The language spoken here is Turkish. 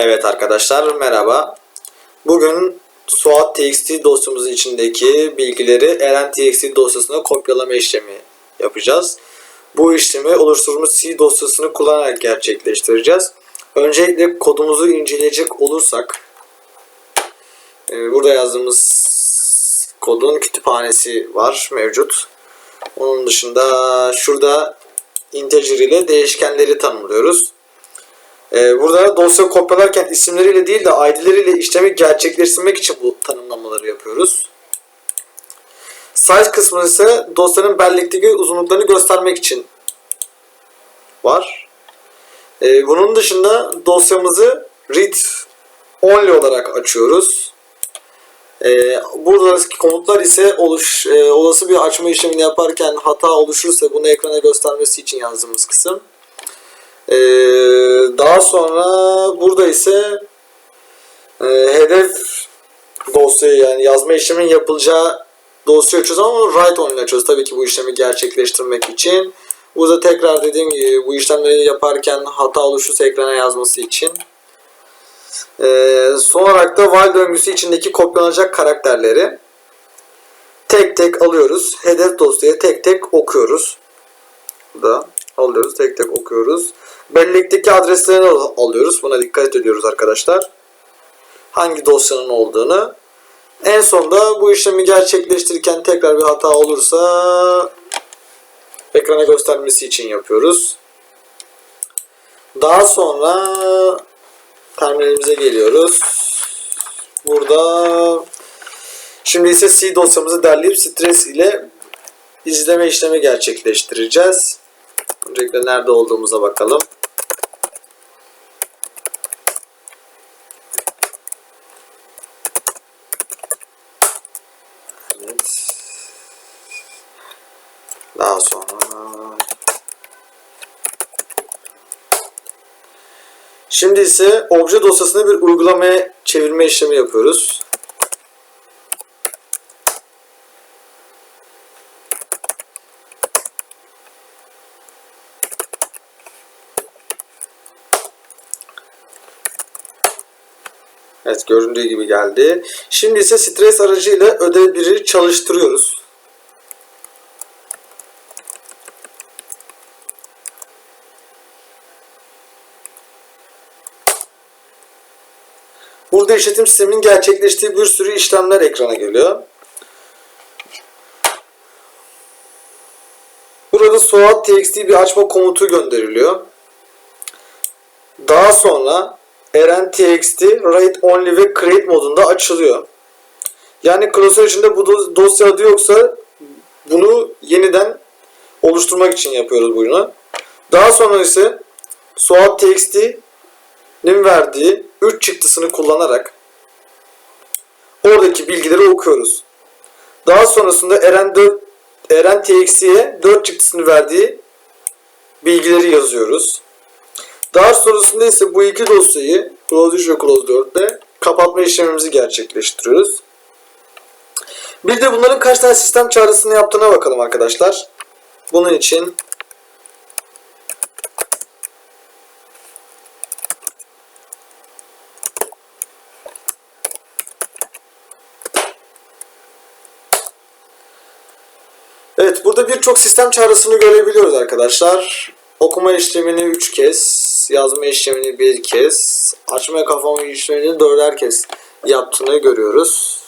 Evet arkadaşlar merhaba. Bugün SWAT TXT dosyamızın içindeki bilgileri Eren TXT dosyasına kopyalama işlemi yapacağız. Bu işlemi oluşturulmuş C dosyasını kullanarak gerçekleştireceğiz. Öncelikle kodumuzu inceleyecek olursak e, burada yazdığımız kodun kütüphanesi var mevcut. Onun dışında şurada integer ile değişkenleri tanımlıyoruz. Ee, burada dosya kopyalarken isimleriyle değil de ID'leriyle işlemi gerçekleştirmek için bu tanımlamaları yapıyoruz. Size kısmı ise dosyanın bellekteki uzunluklarını göstermek için var. Ee, bunun dışında dosyamızı read only olarak açıyoruz. Ee, buradaki komutlar ise oluş, e, olası bir açma işlemini yaparken hata oluşursa bunu ekrana göstermesi için yazdığımız kısım. Ee, daha sonra burada ise e, hedef dosyayı yani yazma işleminin yapılacağı dosya açıyoruz ama write only açıyoruz. Tabii ki bu işlemi gerçekleştirmek için. Burada tekrar dediğim gibi bu işlemleri yaparken hata oluşursa ekrana yazması için. Ee, son olarak da while döngüsü içindeki kopyalanacak karakterleri tek tek alıyoruz. Hedef dosyayı tek tek okuyoruz. Burada alıyoruz. Tek tek okuyoruz. Bellekteki adreslerini alıyoruz. Buna dikkat ediyoruz arkadaşlar. Hangi dosyanın olduğunu. En sonda bu işlemi gerçekleştirirken tekrar bir hata olursa ekrana göstermesi için yapıyoruz. Daha sonra terminalimize geliyoruz. Burada şimdi ise C dosyamızı derleyip stres ile izleme işlemi gerçekleştireceğiz. Öncelikle nerede olduğumuza bakalım. Evet. Daha Şimdi ise obje dosyasını bir uygulamaya çevirme işlemi yapıyoruz. Evet göründüğü gibi geldi. Şimdi ise stres aracıyla ödev 1'i çalıştırıyoruz. Burada işletim sisteminin gerçekleştiği bir sürü işlemler ekrana geliyor. Burada soğat txt bir açma komutu gönderiliyor. Daha sonra eren txt write only ve create modunda açılıyor. Yani klasör içinde bu dos- dosya adı yoksa bunu yeniden oluşturmak için yapıyoruz bunu. Daha sonra ise soğat txt'nin verdiği 3 çıktısını kullanarak oradaki bilgileri okuyoruz. Daha sonrasında Eren 4 Eren TXT'ye 4 çıktısını verdiği bilgileri yazıyoruz. Daha sonrasında ise bu iki dosyayı Close 3 ve Close 4 ile kapatma işlemimizi gerçekleştiriyoruz. Bir de bunların kaç tane sistem çağrısını yaptığına bakalım arkadaşlar. Bunun için Evet burada birçok sistem çağrısını görebiliyoruz arkadaşlar. Okuma işlemini 3 kez, yazma işlemini bir kez, açma kapama işlemini dörder kez yaptığını görüyoruz.